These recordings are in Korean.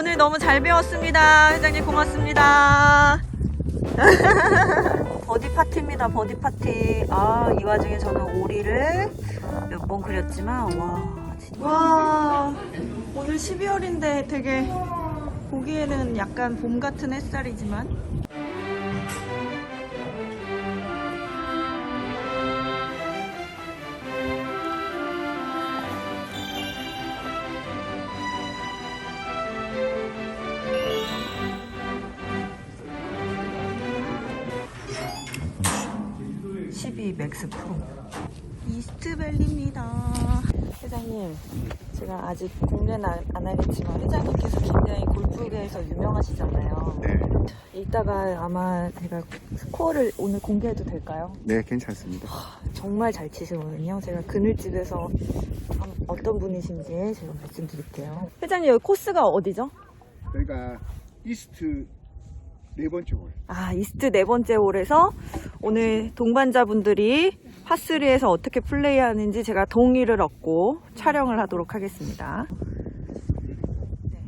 오늘 너무 잘 배웠습니다. 회장님 고맙습니다. 버디 파티입니다. 버디 파티. 아, 이 와중에 저는 오리를 몇 번 그렸지만 와, 진짜. 와, 오늘 12월인데 되게 보기에는 약간 봄 같은 햇살이지만 (12) 맥스 프로 이스트밸리입니다 회장님 제가 아직 공개는 안, 안 하겠지만 회장님께서 굉장히 골프계에서 유명하시잖아요 네, 이따가 아마 제가 스코어를 오늘 공개해도 될까요? 네 괜찮습니다. 정말 잘 치시거든요. 제가 그늘집에서 한- 어떤 분이신지 제가 말씀드릴게요. 회장님 여기 코스가 어디죠? 저희가 이스트 네 번째 홀. 아 이스트 네 번째 홀에서 오늘 동반자분들이 파3에서 어떻게 플레이하는지 제가 동의를 얻고 촬영을 하도록 하겠습니다. 네.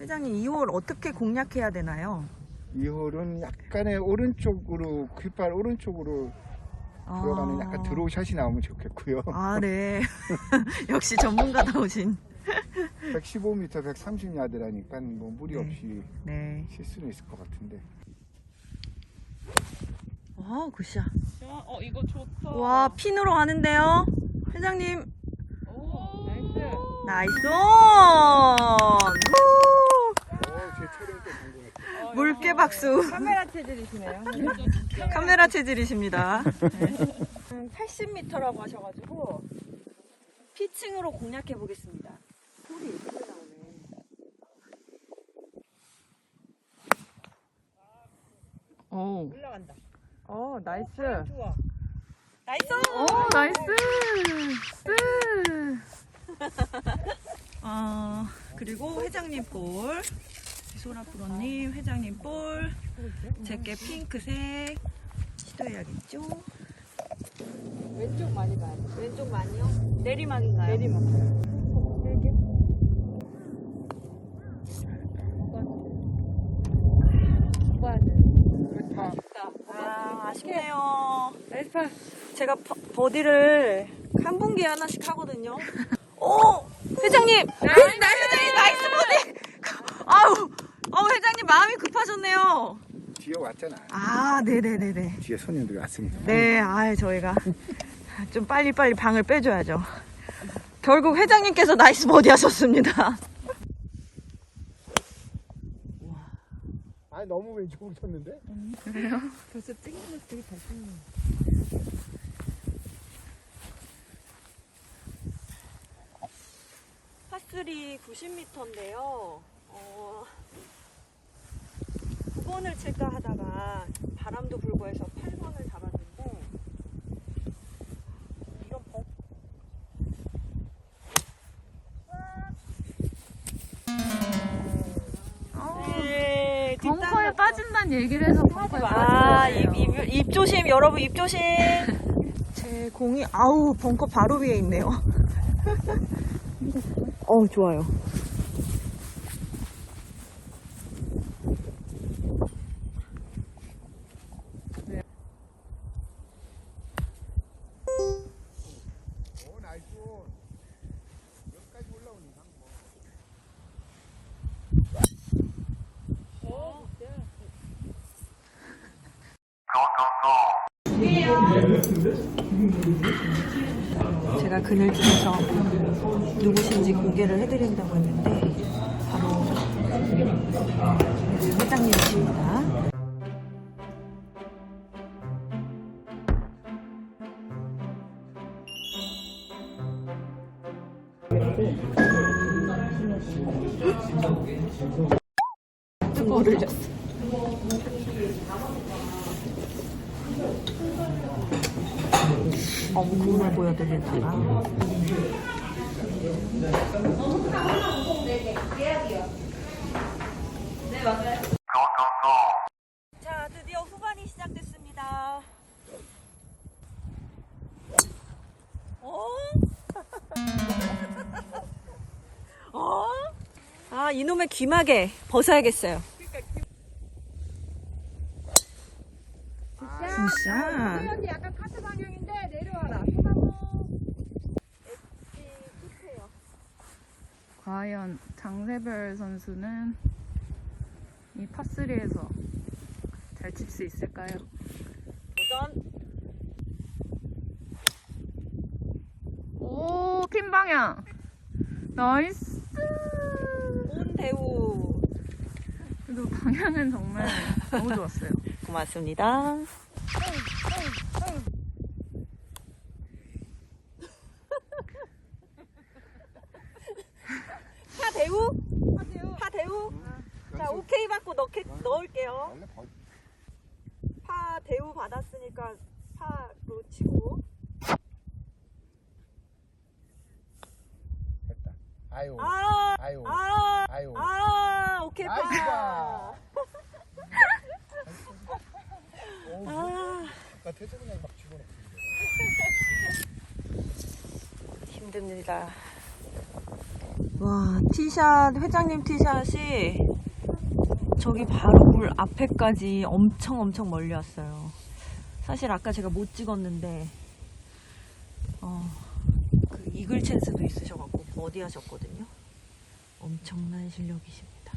회장님 이 홀 어떻게 공략해야 되나요? 이 홀은 약간의 오른쪽으로 귓발 오른쪽으로 들어가는 약간 드로우 샷이 나오면 좋겠고요. 아, 네. 역시 전문가다우신. 115m, 130야드라니까 뭐 무리 네. 없이 네. 칠 수는 있을 것 같은데. 와, 굿샷. 어 이거 좋다. 와, 핀으로 가는데요. 회장님, 오, 나이스. 나이스 온! 제 촬영 때. 우! 물개 박수. 카메라 체질이시네요. 카메라 체질이십니다. 네. 80m라고 하셔가지고, 피칭으로 공략해 보겠습니다. 오, 올라간다. 어 나이스. 좋아. 나이스! 오 나이스. 어, 그리고 회장님 볼, 소라 프로님 회장님 볼, 제게 핑크색 시도해야겠죠? 왼쪽 많이 돼. 왼쪽 많이요? 내리막인가요? 내리막. 아, 파. 제가 버, 버디를 한 분기 하나씩 하거든요. 오! 회장님! 회, 나, 회장님 나이스 버디! 아우! 아우, 회장님 마음이 급하셨네요. 뒤에 왔잖아. 아, 네네네네. 뒤에 손님들이 왔으니까. 네, 아 저희가 좀 빨리빨리 방을 빼줘야죠. 결국 회장님께서 나이스 버디 하셨습니다. 아 너무 왼쪽으로 쳤는데? 벌써 찍는 거 되게 잘 찍는. 파3 90m인데요. 어, 9번을 칠까 하다가 바람도 불고 해서 8번을 잡았는데 이런 벙 네, 벙커에 빠진다는 얘기를 해서 벙커에 아, 빠진 입, 거예요. 입, 입 조심, 여러분, 입 조심. 제 공이, 아우, 벙커 바로 위에 있네요. 어, 좋아요. 제가 그늘집에서 누구신지 공개를 해드린다고 했는데, 바로 회장님이십니다. 물을 줬어. 엄국을 보여드리다가 자 드디어 후반이 시작됐습니다 어? 어 이놈의 귀마개 벗어야겠어요. 굿샷. 언니 약간 카트 방향인데 내려와라. 소나무. 과연 장세별 선수는 이 파3에서 잘 칠 수 있을까요? 도전. 오, 핀 방향. 나이스. 온 대우. 그래도 방향은 정말 너무 좋았어요. 고맙습니다. 파 대우? 파 대우? 자, 오케이 받고 넣게, 넣을게요. 원래 버- 파 대우 받았으니까 파로 치고. 됐다. 아유. 아, 아유. 아, 아유. 아, 오케이 파. 오, 아, 아까 태세 그냥 막 집어넣고. 힘듭니다. 와, 티샷, 회장님 티샷이 저기 바로 물 앞에까지 엄청 엄청 멀리 왔어요. 사실 아까 제가 못 찍었는데, 어, 그 이글 찬스도 있으셔갖고 버디 하셨거든요. 엄청난 실력이십니다.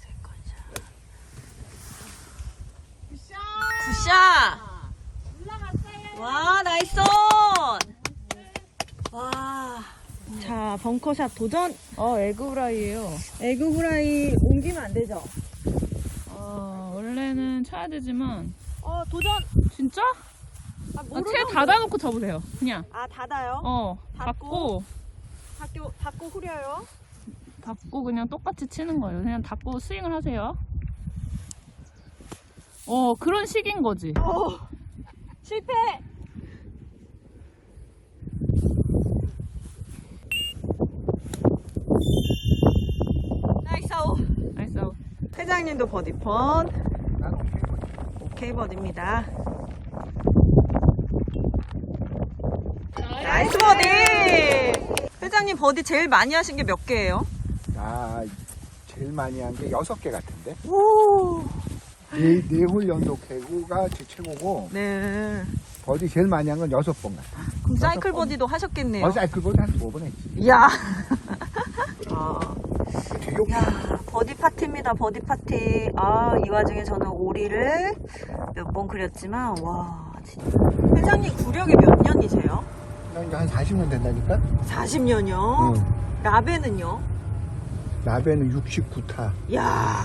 세컨샷. 굿샷! 와, 나이스! 와. 자, 벙커샷 도전! 어, 에그브라이에요. 에그 후라이 옮기면 안 되죠? 어, 원래는 쳐야 되지만 어, 도전! 진짜? 아, 아? 채 닫아놓고 쳐보세요. 그냥. 아, 닫아요? 어, 닫고? 닫고 닫고, 닫고 후려요? 닫고 그냥 똑같이 치는 거예요. 그냥 닫고 스윙을 하세요. 어, 그런 식인 거지. 어, 실패! 나이스 아웃. 나이스 아웃. 회장님도 버디펀. 오케이 버디입니다. 나이스 버디! 회장님 버디 제일 많이 하신 게 몇 개예요? 아, 제일 많이 한 게 여섯 개 같은데. 오! 네, 네홀 연속 해고가 제 최고고, 네. 버디 제일 많이 한 건 여섯 번 같아. 그럼 사이클 번. 버디도 하셨겠네요. 어, 사이클보다 한두번 했지. 이야. 아, 되게. 야, 버디 파티입니다, 버디 파티. 아, 이 와중에 저는 오리를 몇 번 그렸지만, 와, 진짜. 회장님 구력이 몇 년이세요? 나 이제 한 40년 된다니까? 40년이요? 응. 라베는요? 나베는 69타. 야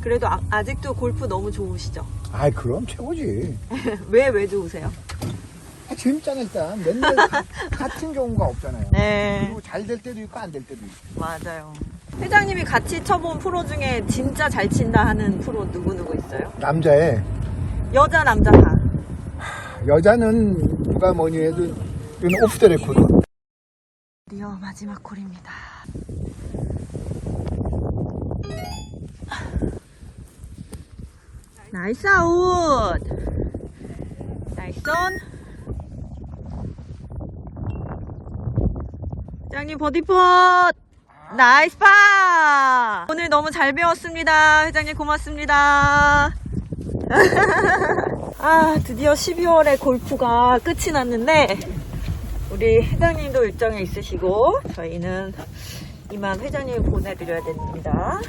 그래도 아, 직도 골프 너무 좋으시죠? 아이, 그럼 최고지. 왜, 왜 좋으세요? 아, 재밌잖아, 일단. 맨날 가- 같은 경우가 없잖아요. 네, 그리고 잘 될 때도 있고, 안 될 때도 있고. 맞아요. 회장님이 같이 쳐본 프로 중에 진짜 잘 친다 하는 프로 누구 누구 있어요? 남자애, 여자, 남자 다. 여자는 누가 뭐니 해도, 이건 오프 더 레코드. 드디어 마지막 콜입니다. 나이스 아웃! 나이스 온! 회장님 버디폿! 나이스 파! 오늘 너무 잘 배웠습니다. 회장님 고맙습니다. 아, 드디어 12월에 골프가 끝이 났는데, 우리 회장님도 일정이 있으시고 저희는 이만 회장님 보내드려야 됩니다.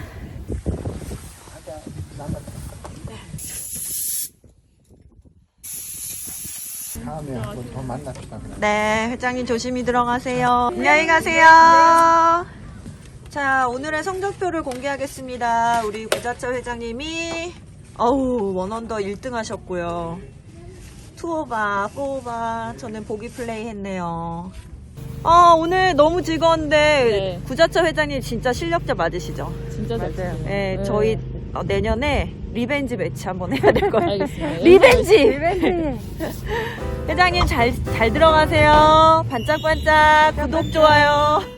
다음에 한번 더 만납시다. 네, 회장님 조심히 들어가세요. 안녕히 가세요. 자, 오늘의 성적표를 공개하겠습니다. 우리 구자철 회장님이 어우 원언더 1등 하셨고요. 투오바, 포오바, 저는 보기 플레이 했네요. 아, 오늘 너무 즐거운데 네. 구자철 회장님 진짜 실력자 맞으시죠? 진짜 잘 치네요. 네, 저희 어, 내년에 리벤지 매치 한번 해야 될 것 같아요. 알겠습니다. 리벤지! 리벤지! 회장님 잘, 잘 들어가세요. 반짝반짝 구독, 좋아요.